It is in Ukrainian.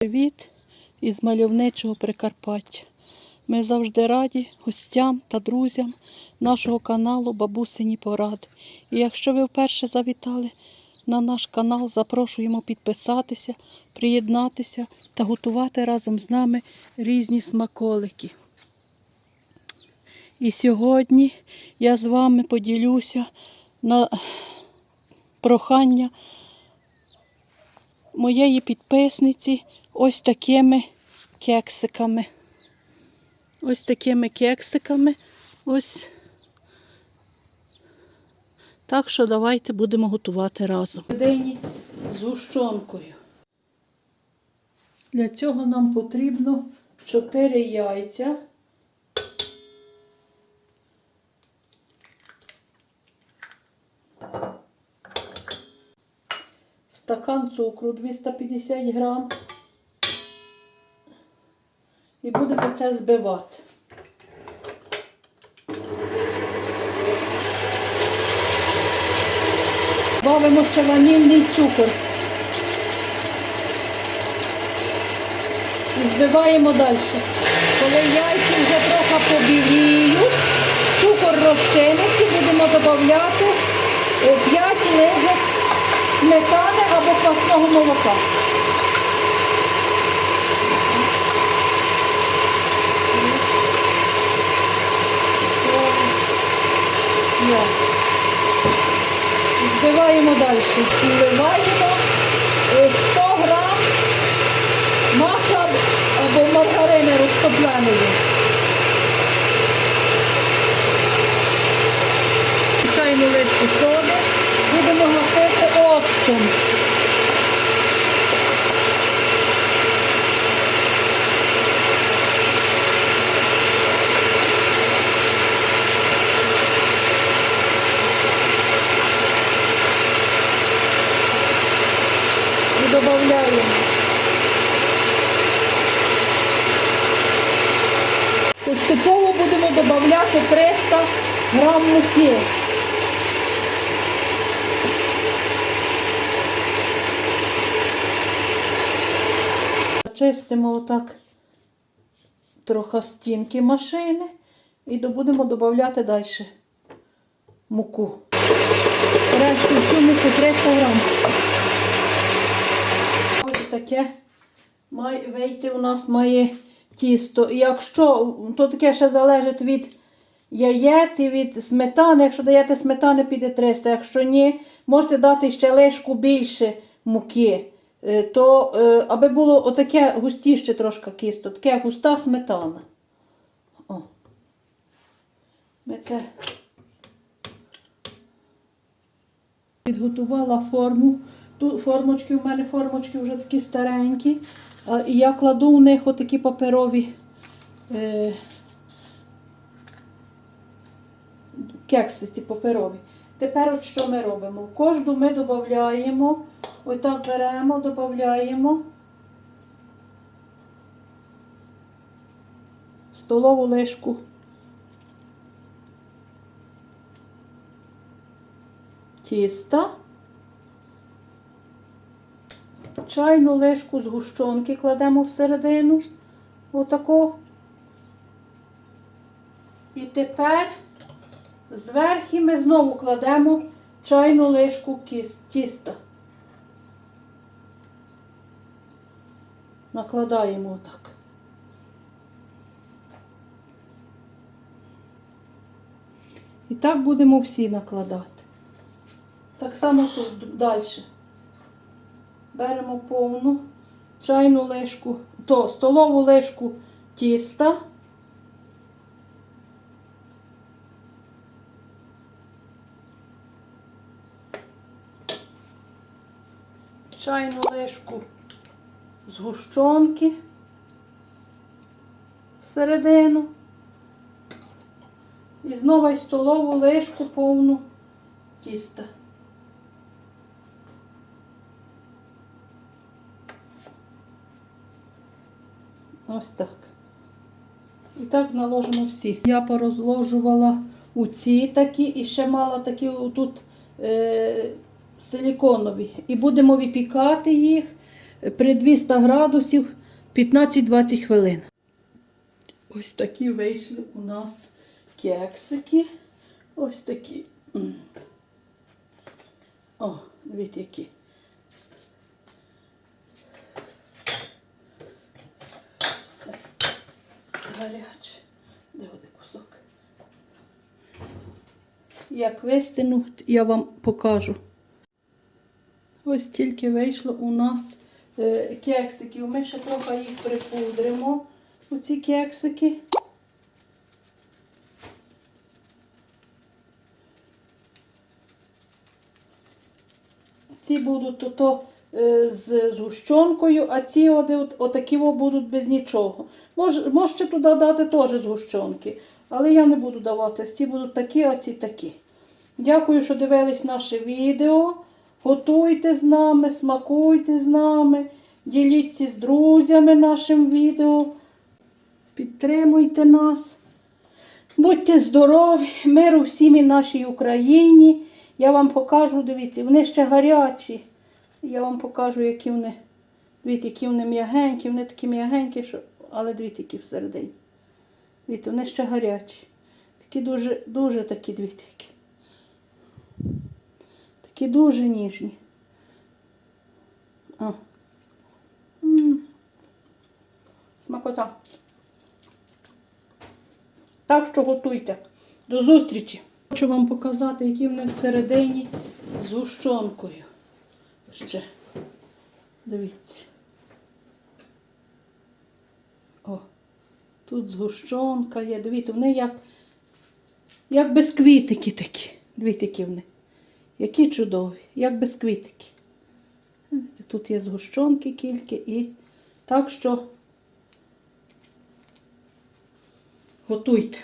Привіт із мальовничого Прикарпаття. Ми завжди раді гостям та друзям нашого каналу Бабусині Поради. І якщо ви вперше завітали на наш канал, запрошуємо підписатися, приєднатися та готувати разом з нами різні смаколики. І сьогодні я з вами поділюся на прохання моєї підписниці ось такими кексиками. Ось такими кексиками. Ось. Так що давайте будемо готувати разом. День з гущонкою. Для цього нам потрібно 4 яйця. стакан цукру 250 грам. І будемо це збивати. Бавимо ще ванільний цукор. І збиваємо далі. Коли яйця вже трохи побіліють, цукор розчиниться, будемо додати 5 ложок сметани або квасного молока. Є. Збиваємо далі. Вливаємо е, 100 грам масла І додаємо. Поступово будемо додати 300 грам муки. Чистимо отак трохи стінки машини і будемо додати далі муку. Решту всю муку 300 грам. Таке має вийти у нас має тісто. І Якщо, то таке ще залежить від яєць і від сметани. Якщо даєте сметани, піде 300. Якщо ні, можете дати ще лишку більше муки. Е, То е, аби було отаке густіше трошки кісто, таке густа сметана. О. Ми це підготувала форму. Тут формочки, у мене формочки вже такі старенькі. І я кладу в них отакі паперові е, кекси ці паперові. Тепер от що ми робимо? Кожну ми додаємо, отак беремо, додаємо столову лишку. Тіста. Чайну ложку згущенки кладемо всередину. Отако. І тепер зверху ми знову кладемо чайну кіс- тіста. Накладаємо отак. І так будемо всі накладати. Так само тут далі. Беремо повну чайну ложку, то столову ложку тіста. Чайну ложку згущенки всередину. І знову столову ложку повну тіста. Ось так. І так наложимо всі. Я порозложувала у ці такі і ще мала такі тут е, силіконові. І будемо випікати їх при 200 градусів 15-20 хвилин. Ось такі вийшли у нас кексики. Ось такі. О, дивіться які. Гаряче. Де один кусок? Як вистину, я вам покажу. Ось тільки вийшло у нас е, кексиків. Ми ще трохи їх припудримо, оці кексики. Ці будуть ото, з згущенкою, а ці от, от, отакі будуть без нічого. Мож, можете туди дати теж згущенки, але я не буду давати. Ці будуть такі, а ці такі. Дякую, що дивились наше відео. Готуйте з нами, смакуйте з нами, діліться з друзями нашим відео. Підтримуйте нас. Будьте здорові, миру всім і нашій Україні. Я вам покажу, дивіться, вони ще гарячі. Я вам покажу, які вони. Дивіться, які вони м'ягенькі, вони такі м'ягенькі, що... але дивіться, які всередині. Дивіться, вони ще гарячі. Такі дуже, дуже такі, дивіться, які. Такі дуже ніжні. О. Смакота. Так що готуйте. До зустрічі. Хочу вам показати, які вони всередині з гущонкою. Ще. Дивіться. О, тут згущенка є. Дивіться, вони як, як безквітики такі. Дивіться, які вони. Які чудові, як безквітики. Тут є згущенки кілька і так що готуйте.